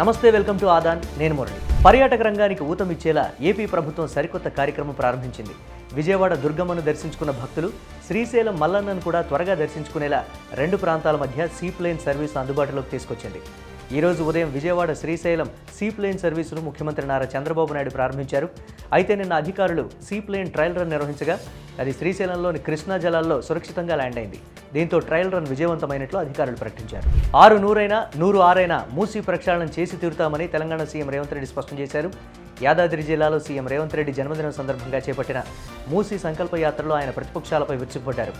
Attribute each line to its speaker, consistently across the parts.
Speaker 1: నమస్తే welcome to Aadan. నేను మురళి. పర్యాటక రంగానికి ఊతమిచ్చేలా ఏపీ ప్రభుత్వం సరికొత్త కార్యక్రమం ప్రారంభించింది. విజయవాడ దుర్గమ్మను దర్శించుకున్న భక్తులు శ్రీశైలం మల్లన్నను కూడా త్వరగా దర్శించుకునేలా రెండు ప్రాంతాల మధ్య సీప్లైన్ సర్వీస్ అందుబాటులోకి తీసుకొచ్చింది. ఈరోజు ఉదయం విజయవాడ శ్రీశైలం సీప్లేన్ సర్వీసును ముఖ్యమంత్రి నారా చంద్రబాబు నాయుడు ప్రారంభించారు. అయితే నిన్న అధికారులు సీప్లేన్ ట్రయల్ రన్ నిర్వహించగా అది శ్రీశైలంలోని కృష్ణా జలాల్లో సురక్షితంగా ల్యాండ్ అయింది. దీంతో ట్రయల్ రన్ విజయవంతమైనట్లు అధికారులు ప్రకటించారు. ఆరు నూరైనా నూరు ఆరైనా మూసీ ప్రక్షాళన చేసి తీరుతామని తెలంగాణ సీఎం రేవంత్ రెడ్డి స్పష్టం చేశారు. యాదాద్రి జిల్లాలో సీఎం రేవంత్ రెడ్డి జన్మదినం సందర్భంగా చేపట్టిన మూసీ సంకల్ప యాత్రలో ఆయన ప్రతిపక్షాలపై విరుచుకుపడ్డారు.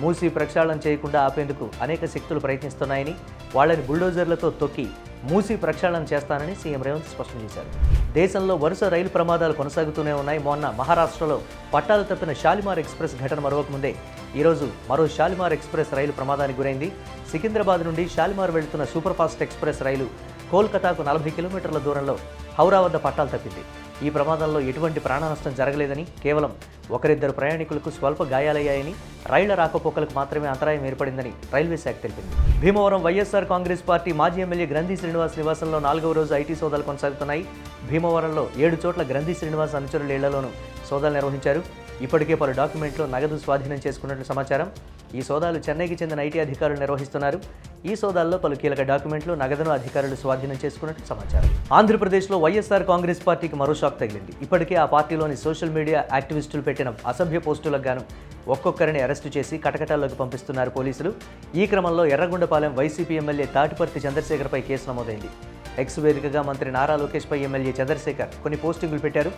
Speaker 1: మూసి ప్రక్షాళన చేయకుండా ఆపేందుకు అనేక శక్తులు ప్రయత్నిస్తున్నాయని వాళ్ళని బుల్డోజర్లతో తొక్కి మూసి ప్రక్షాళన చేస్తానని సీఎం రేవంత్ స్పష్టం చేశారు. దేశంలో వరుస రైలు ప్రమాదాలు కొనసాగుతూనే ఉన్నాయి. మొన్న మహారాష్ట్రలో పట్టాలు తప్పిన షాలిమార్ ఎక్స్ప్రెస్ ఘటన మరవకముందే ఈరోజు మరో షాలిమార్ ఎక్స్ప్రెస్ రైలు ప్రమాదానికి గురైంది. సికింద్రాబాద్ నుండి షాలిమార్ వెళ్తున్న సూపర్ ఫాస్ట్ ఎక్స్ప్రెస్ రైలు కోల్కతాకు నలభై కిలోమీటర్ల దూరంలో హౌరా వద్ద పట్టాలు తప్పింది. ఈ ప్రమాదంలో ఎటువంటి ప్రాణ నష్టం జరగలేదని కేవలం ఒకరిద్దరు ప్రయాణికులకు స్వల్ప గాయాలయ్యాయని రైళ్ళ రాకపోకలకు మాత్రమే అంతరాయం ఏర్పడిందని రైల్వే శాఖ తెలిపింది. భీమవరం వైఎస్ఆర్ కాంగ్రెస్ పార్టీ మాజీ ఎమ్మెల్యే గ్రంథి శ్రీనివాస్ నివాసంలో నాలుగవ రోజు ఐటీ సోదాలు కొనసాగుతున్నాయి. భీమవరంలో ఏడు చోట్ల గ్రంథి శ్రీనివాస్ అనుచరుల ఇళ్ళలోనూ సోదాలు నిర్వహించారు. ఇప్పటికే పలు డాక్యుమెంట్లు నగదు స్వాధీనం చేసుకున్నట్లు సమాచారం. ఈ సోదాలు చెన్నైకి చెందిన ఐటీ అధికారులు నిర్వహిస్తున్నారు. ఈ సోదాల్లో పలు కీలక డాక్యుమెంట్లు నగదును అధికారులు స్వాధీనం చేసుకున్నట్టు సమాచారం. ఆంధ్రప్రదేశ్లో వైఎస్ఆర్ కాంగ్రెస్ పార్టీకి మరో షాక్ తగిలింది. ఇప్పటికే ఆ పార్టీలోని సోషల్ మీడియా యాక్టివిస్టులు పెట్టిన అసభ్య పోస్టులకు గాను ఒక్కొక్కరిని అరెస్టు చేసి కటకటాల్లోకి పంపిస్తున్నారు పోలీసులు. ఈ క్రమంలో ఎర్రగొండపాలెం వైసీపీ ఎమ్మెల్యే తాటిపర్తి చంద్రశేఖర్పై కేసు నమోదైంది. ఎక్స్ వేదికగా మంత్రి నారా లోకేష్పై ఎమ్మెల్యే చంద్రశేఖర్ కొన్ని పోస్టింగులు పెట్టారు.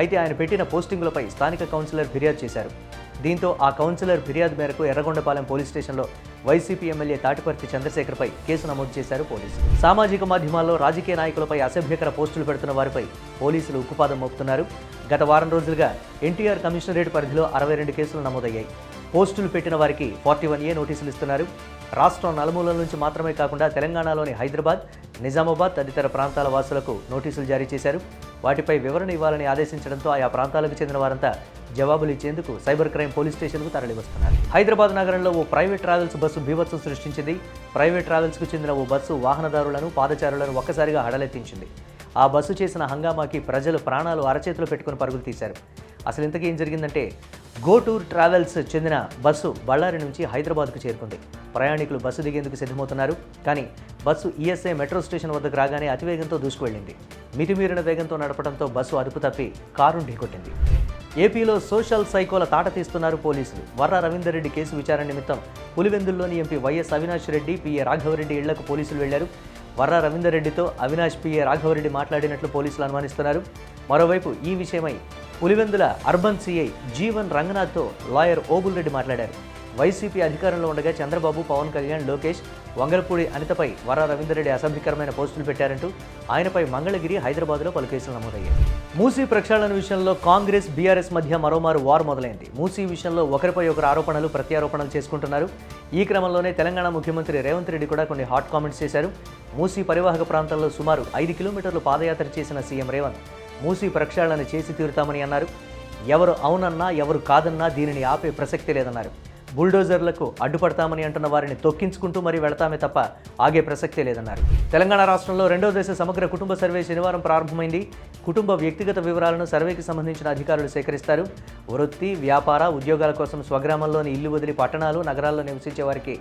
Speaker 1: అయితే ఆయన పెట్టిన పోస్టింగులపై స్థానిక కౌన్సిలర్ ఫిర్యాదు చేశారు. దీంతో ఆ కౌన్సిలర్ ఫిర్యాదు మేరకు ఎర్రగొండపాలెం పోలీస్ స్టేషన్లో వైసీపీ ఎమ్మెల్యే తాటిపర్తి చంద్రశేఖర్పై కేసు నమోదు చేశారు పోలీసులు. సామాజిక మాధ్యమాల్లో రాజకీయ నాయకులపై అసభ్యకర పోస్టులు పెడుతున్న వారిపై పోలీసులు ఉక్కుపాదం మోపుతున్నారు. గత వారం రోజులుగా ఎన్టీఆర్ కమిషనరేట్ పరిధిలో అరవై రెండు కేసులు నమోదయ్యాయి. పోస్టులు పెట్టిన వారికి ఫార్టీ వన్ ఏ నోటీసులు ఇస్తున్నారు. రాష్ట్రం నలుమూలల నుంచి మాత్రమే కాకుండా తెలంగాణలోని హైదరాబాద్ నిజామాబాద్ తదితర ప్రాంతాల వాసులకు నోటీసులు జారీ చేశారు. వాటిపై వివరణ ఇవ్వాలని ఆదేశించడంతో ఆయా ప్రాంతాలకు చెందిన వారంతా జవాబులు ఇచ్చేందుకు సైబర్ క్రైమ్ పోలీస్ స్టేషన్కు తరలివస్తున్నారు. హైదరాబాద్ నగరంలో ఓ ప్రైవేట్ ట్రావెల్స్ బస్సు బీభత్సం సృష్టించింది. ప్రైవేట్ ట్రావెల్స్కు చెందిన ఓ బస్సు వాహనదారులను పాదచారులను ఒక్కసారిగా హడలెత్తించింది. ఆ బస్సు చేసిన హంగామాకి ప్రజలు ప్రాణాలు అరచేతిలో పెట్టుకుని పరుగులు తీశారు. అసలు ఇంతకీ ఏం జరిగిందంటే గో టూర్ ట్రావెల్స్ చెందిన బస్సు బళ్ళారి నుంచి హైదరాబాద్కు చేరుకుంది. ప్రయాణికులు బస్సు దిగేందుకు సిద్ధమవుతున్నారు కానీ బస్సు ఈఎస్ఐ మెట్రో స్టేషన్ వద్దకు రాగానే అతివేగంతో దూసుకువెళ్ళింది. మితిమీరిన వేగంతో నడపడంతో బస్సు అదుపు తప్పి కారు ఢీకొట్టింది. ఏపీలో సోషల్ సైకోల తాట తీస్తున్నారు పోలీసులు. వర్ర రవీందర్ రెడ్డి కేసు విచారణ నిమిత్తం పులివెందుల్లోని MP YS Avinash Reddy PA Raghavareddy ఇళ్ళకు పోలీసులు వెళ్ళారు. వర్ర రవీందర్ రెడ్డితో అవినాష్ పిఏ రాఘవరెడ్డి మాట్లాడినట్లు పోలీసులు అనుమానిస్తున్నారు. మరోవైపు ఈ విషయమై పులివెందుల అర్బన్ సిఐ జీవన్ రంగనాథ్తో లాయర్ ఓబుల్ రెడ్డి మాట్లాడారు. వైసీపీ అధికారంలో ఉండగా చంద్రబాబు పవన్ కళ్యాణ్ లోకేష్ వంగలపూడి అనితపై వర రవీందర్రెడ్డి అసభ్యకరమైన పోస్టులు పెట్టారంటూ ఆయనపై మంగళగిరి హైదరాబాద్లో పలు కేసులు నమోదయ్యాయి. మూసీ ప్రక్షాళన విషయంలో కాంగ్రెస్ బీఆర్ఎస్ మధ్య మరోమారు వార్ మొదలైంది. మూసీ విషయంలో ఒకరిపై ఒకరు ఆరోపణలు ప్రత్యారోపణలు చేసుకుంటున్నారు. ఈ క్రమంలోనే తెలంగాణ ముఖ్యమంత్రి రేవంత్ రెడ్డి కూడా కొన్ని హాట్ కామెంట్స్ చేశారు. మూసీ పరివాహక ప్రాంతంలో సుమారు ఐదు కిలోమీటర్లు పాదయాత్ర చేసిన సీఎం రేవంత్ మూసి ప్రక్షాళన చేసి తీరుతామని అన్నారు. ఎవరు అవునన్నా ఎవరు కాదన్నా దీనిని ఆపే ప్రసక్తి లేదన్నారు. బుల్డోజర్లకు అడ్డుపడతామని అంటున్న వారిని తొక్కించుకుంటూ మరీ వెళతామే తప్ప ఆగే ప్రసక్తే లేదన్నారు. తెలంగాణ రాష్ట్రంలో రెండో దశ సమగ్ర కుటుంబ సర్వే శనివారం ప్రారంభమైంది. కుటుంబ వ్యక్తిగత వివరాలను సర్వేకి సంబంధించిన అధికారులు సేకరిస్తారు. వృత్తి వ్యాపార ఉద్యోగాల కోసం స్వగ్రామంలోని ఇల్లు వదిలి పట్టణాలు నగరాల్లో నివసించే వారికి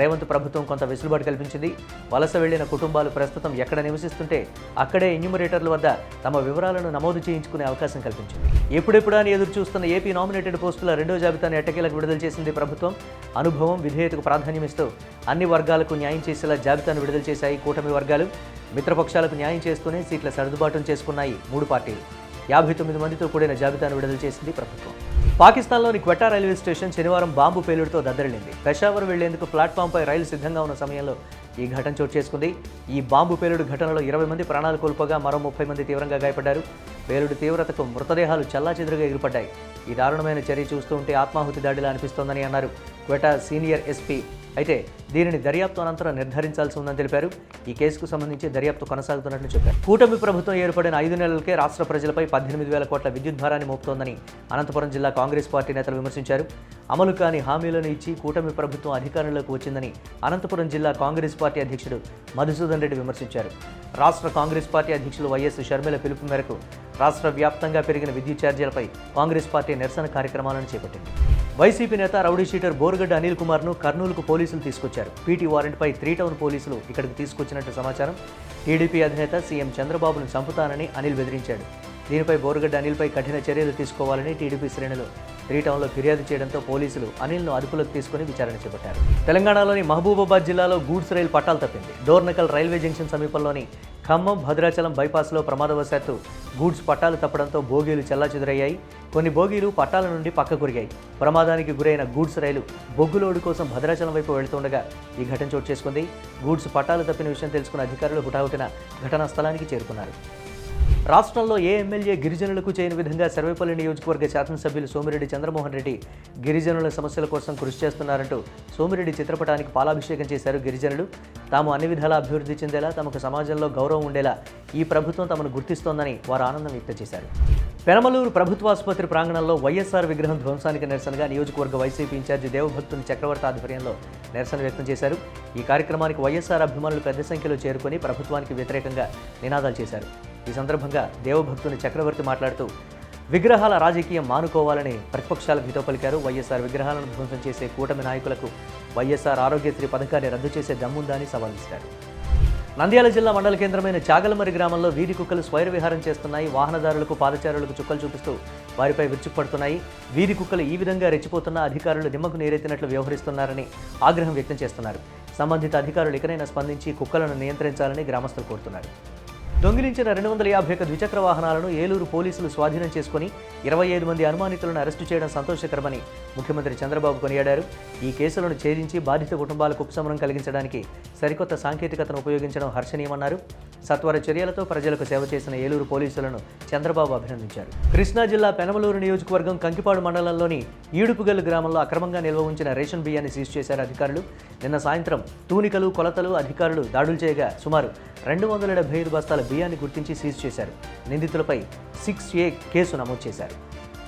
Speaker 1: రేవంత్ ప్రభుత్వం కొంత వెసులుబాటు కల్పించింది. వలస వెళ్ళిన కుటుంబాలు ప్రస్తుతం ఎక్కడ నివసిస్తుంటే అక్కడే ఎన్యూమరేటర్ల వద్ద తమ వివరాలను నమోదు చేయించుకునే అవకాశం కల్పించింది. ఎప్పుడెప్పుడు అని ఎదురు చూస్తున్న ఏపీ నామినేటెడ్ పోస్టుల రెండో జాబితాను ఎట్టకేలకు విడుదల చేసింది ప్రభుత్వం. అనుభవం విధేయతకు ప్రాధాన్యమిస్తూ అన్ని వర్గాలకు న్యాయం చేసేలా జాబితాను విడుదల చేశాయి కూటమి వర్గాలు. మిత్రపక్షాలకు న్యాయం చేస్తూనే సీట్ల సర్దుబాటును చేసుకున్నాయి మూడు పార్టీలు. యాభై తొమ్మిది మందితో కూడిన జాబితాను విడుదల చేసింది ప్రభుత్వం. పాకిస్తాన్లోని క్వెటా రైల్వే స్టేషన్ శనివారం బాంబు పేలుడుతో దద్దరిల్లింది. పెషావర్ వెళ్ళేందుకు ప్లాట్ఫామ్పై రైలు సిద్ధంగా ఉన్న సమయంలో ఈ ఘటన చోటు చేసుకుంది. ఈ బాంబు పేలుడు ఘటనలో ఇరవై మంది ప్రాణాలు కోల్పోగా మరో ముప్పై మంది తీవ్రంగా గాయపడ్డారు. పేలుడు తీవ్రతకు మృతదేహాలు చల్లాచెదురుగా ఎగిరిపడ్డాయి. ఈ దారుణమైన చర్య చూస్తూ ఉంటే ఆత్మాహుతి దాడిలా అనిపిస్తోందని అన్నారు క్వెటా సీనియర్ ఎస్పీ. అయితే దీనిని దర్యాప్తు అనంతరం నిర్ధారించాల్సి ఉందని తెలిపారు. ఈ కేసుకు సంబంధించి దర్యాప్తు కొనసాగుతున్నట్లు చెప్పారు. కూటమి ప్రభుత్వం ఏర్పడిన ఐదు నెలలకే రాష్ట్ర ప్రజలపై పద్దెనిమిది వేల కోట్ల విద్యుత్ భారాన్ని మోపుతోందని అనంతపురం జిల్లా కాంగ్రెస్ పార్టీ నేతలు విమర్శించారు. అమలు కాని హామీలను ఇచ్చి కూటమి ప్రభుత్వం అధికారంలోకి వచ్చిందని అనంతపురం జిల్లా కాంగ్రెస్ పార్టీ అధ్యక్షుడు మధుసూదన్ రెడ్డి విమర్శించారు. రాష్ట్ర కాంగ్రెస్ పార్టీ అధ్యక్షులు వైఎస్ షర్మిల పిలుపు మేరకు రాష్ట్ర వ్యాప్తంగా పెరిగిన విద్యుత్ ఛార్జీలపై కాంగ్రెస్ పార్టీ నిరసన కార్యక్రమాలను చేపట్టింది. వైసీపీ నేత రౌడీ షీటర్ బోర్గడ్డ అనిల్ కుమార్ను కర్నూలుకు పోలీసులు తీసుకొచ్చారు. పీటీ వారెంట్పై త్రీ టౌన్ పోలీసులు ఇక్కడికి తీసుకొచ్చినట్టు సమాచారం. టీడీపీ అధినేత సీఎం చంద్రబాబును చంపుతానని అనిల్ బెదిరించాడు. దీనిపై బోర్గడ్డ అనిల్పై కఠిన చర్యలు తీసుకోవాలని టీడీపీ శ్రేణులు త్రీ టౌన్లో ఫిర్యాదు చేయడంతో పోలీసులు అనిల్ను అదుపులోకి తీసుకుని విచారణ చేపట్టారు. తెలంగాణలోని మహబూబాబాద్ జిల్లాలో గూడ్స్ రైలు పట్టాలు తప్పింది. డోర్నకల్ రైల్వే జంక్షన్ సమీపంలోని ఖమ్మం భద్రాచలం బైపాస్లో ప్రమాదవశాత్తు గూడ్స్ పట్టాలు తప్పడంతో బోగీలు చెల్లాచెదురయ్యాయి. కొన్ని బోగీలు పట్టాల నుండి పక్కకొరిగాయి ప్రమాదానికి గురైన గూడ్స్ రైలు బొగ్గులోడు కోసం భద్రాచలం వైపు వెళుతుండగా ఈ ఘటన చోటు చేసుకుంది. గూడ్స్ పట్టాలు తప్పిన విషయం తెలుసుకున్న అధికారులు హుటాహుటిన ఘటనా స్థలానికి చేరుకున్నారు. రాష్ట్రంలో ఏ ఎమ్మెల్యే గిరిజనులకు చేయని విధంగా సర్వేపల్లి నియోజకవర్గ శాసనసభ్యులు సోమిరెడ్డి చంద్రమోహన్ రెడ్డి గిరిజనుల సమస్యల కోసం కృషి చేస్తున్నారంటూ సోమిరెడ్డి చిత్రపటానికి పాలాభిషేకం చేశారు గిరిజనులు. తాము అన్ని విధాలా అభివృద్ధి చెందేలా తమకు సమాజంలో గౌరవం ఉండేలా ఈ ప్రభుత్వం తమను గుర్తిస్తోందని వారు ఆనందం వ్యక్తం చేశారు. పెనమలూరు ప్రభుత్వాసుపత్రి ప్రాంగణంలో వైఎస్ఆర్ విగ్రహం ధ్వంసానికి నిరసనగా నియోజకవర్గ వైసీపీ ఇన్ఛార్జి దేవభక్తుని చక్రవర్తి ఆధ్వర్యంలో నిరసన వ్యక్తం చేశారు. ఈ కార్యక్రమానికి వైఎస్ఆర్ అభిమానులు పెద్ద సంఖ్యలో చేరుకొని ప్రభుత్వానికి వ్యతిరేకంగా నినాదాలు చేశారు. ఈ సందర్భంగా దేవభక్తుని చక్రవర్తి మాట్లాడుతూ విగ్రహాల రాజకీయం మానుకోవాలని ప్రతిపక్షాలకు హితో పలికారు. వైఎస్ఆర్ విగ్రహాలను ధ్వంసం చేసే కూటమి నాయకులకు వైఎస్ఆర్ ఆరోగ్యశ్రీ పథకాన్ని రద్దు చేసే దమ్ముందా అని సవాల్ విసిరారు. నంద్యాల జిల్లా మండల కేంద్రమైన చాగలమరి గ్రామంలో వీధి కుక్కలు స్వైర విహారం చేస్తున్నాయి. వాహనదారులకు పాదచారులకు చుక్కలు చూపిస్తూ వారిపై విరుచుకుపడుతున్నాయి. వీధి కుక్కలు ఈ విధంగా రెచ్చిపోతున్న అధికారులు నిమ్మకు నీరెత్తినట్లు వ్యవహరిస్తున్నారని ఆగ్రహం వ్యక్తం చేస్తున్నారు. సంబంధిత అధికారులు ఇకనైనా స్పందించి కుక్కలను నియంత్రించాలని గ్రామస్తులు కోరుతున్నారు. దొంగిలించిన రెండు వందల యాభై ఒక ద్విచక్ర వాహనాలను ఏలూరు పోలీసులు స్వాధీనం చేసుకుని ఇరవై ఐదు మంది అనుమానితులను అరెస్టు చేయడం సంతోషకరమని ముఖ్యమంత్రి చంద్రబాబు కొనియాడారు. ఈ కేసులను ఛేదించి బాధిత కుటుంబాలకు ఉపశమనం కలిగించడానికి సరికొత్త సాంకేతికతను ఉపయోగించడం హర్షణీయమన్నారు. సత్వర చర్యలతో ప్రజలకు సేవ చేసిన ఏలూరు పోలీసులను చంద్రబాబు అభినందించారు. కృష్ణా జిల్లా పెనమలూరు నియోజకవర్గం కంకిపాడు మండలంలోని ఈడుపుగల్లు గ్రామంలో అక్రమంగా నిల్వ ఉంచిన రేషన్ బియ్యాన్ని సీజ్ చేశారు అధికారులు. నిన్న సాయంత్రం తూనికలు కొలతలు అధికారులు దాడులు చేయగా సుమారు రెండు వందల డెబ్బై ఐదు బస్తాల బియ్యాన్ని గుర్తించి సీజ్ చేశారు. నిందితులపై సిక్స్ ఏ కేసు నమోదు చేశారు.